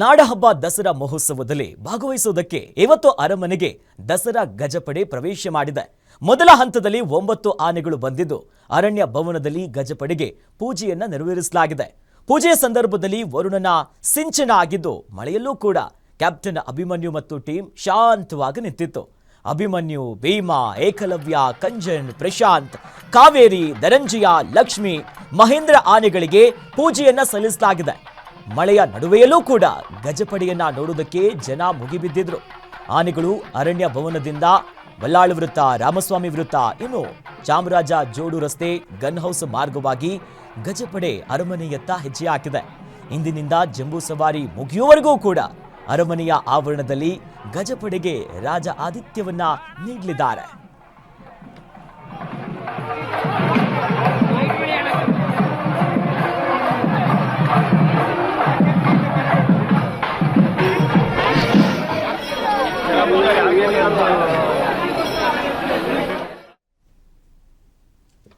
ನಾಡಹಬ್ಬ ದಸರಾ ಮಹೋತ್ಸವದಲ್ಲಿ ಭಾಗವಹಿಸುವುದಕ್ಕೆ ಇವತ್ತು ಅರಮನೆಗೆ ದಸರಾ ಗಜಪಡೆ ಪ್ರವೇಶ ಮಾಡಿದೆ. ಮೊದಲ ಹಂತದಲ್ಲಿ ಒಂಬತ್ತು ಆನೆಗಳು ಬಂದಿದ್ದು, ಅರಣ್ಯ ಭವನದಲ್ಲಿ ಗಜಪಡೆಗೆ ಪೂಜೆಯನ್ನ ನೆರವೇರಿಸಲಾಗಿದೆ. ಪೂಜೆಯ ಸಂದರ್ಭದಲ್ಲಿ ವರುಣನ ಸಿಂಚನ ಆಗಿದ್ದು, ಮಳೆಯಲ್ಲೂ ಕೂಡ ಕ್ಯಾಪ್ಟನ್ ಅಭಿಮನ್ಯು ಮತ್ತು ಟೀಮ್ ಶಾಂತವಾಗಿ ನಿಂತಿತ್ತು. ಅಭಿಮನ್ಯು, ಭೀಮಾ, ಏಕಲವ್ಯ, ಕಂಜನ್, ಪ್ರಶಾಂತ್, ಕಾವೇರಿ, ಧರಂಜಯ, ಲಕ್ಷ್ಮಿ ಮಹೇಂದ್ರ ಆನೆಗಳಿಗೆ ಪೂಜೆಯನ್ನ ಸಲ್ಲಿಸಲಾಗಿದೆ. ಮಳೆಯ ನಡುವೆಯಲ್ಲೂ ಕೂಡ ಗಜಪಡೆಯನ್ನ ನೋಡುವುದಕ್ಕೆ ಜನ ಮುಗಿಬಿದ್ದಿದ್ರು. ಆನೆಗಳು ಅರಣ್ಯ ಭವನದಿಂದ ಬಲ್ಲಾಳು ವೃತ್ತ, ರಾಮಸ್ವಾಮಿ ವೃತ್ತ, ಇನ್ನು ಚಾಮರಾಜ ಜೋಡು ರಸ್ತೆ, ಗನ್ ಹೌಸ್ ಮಾರ್ಗವಾಗಿ ಗಜಪಡೆ ಅರಮನೆಯತ್ತ ಹೆಜ್ಜೆ ಹಾಕಿದೆ. ಇಂದಿನಿಂದ ಜಂಬೂ ಸವಾರಿ ಮುಗಿಯುವವರೆಗೂ ಕೂಡ ಅರಮನೆಯ ಆವರಣದಲ್ಲಿ ಗಜಪಡೆಗೆ ರಾಜ ಆದಿತ್ಯವನ್ನ ನೀಡಲಿದ್ದಾರೆ. 不好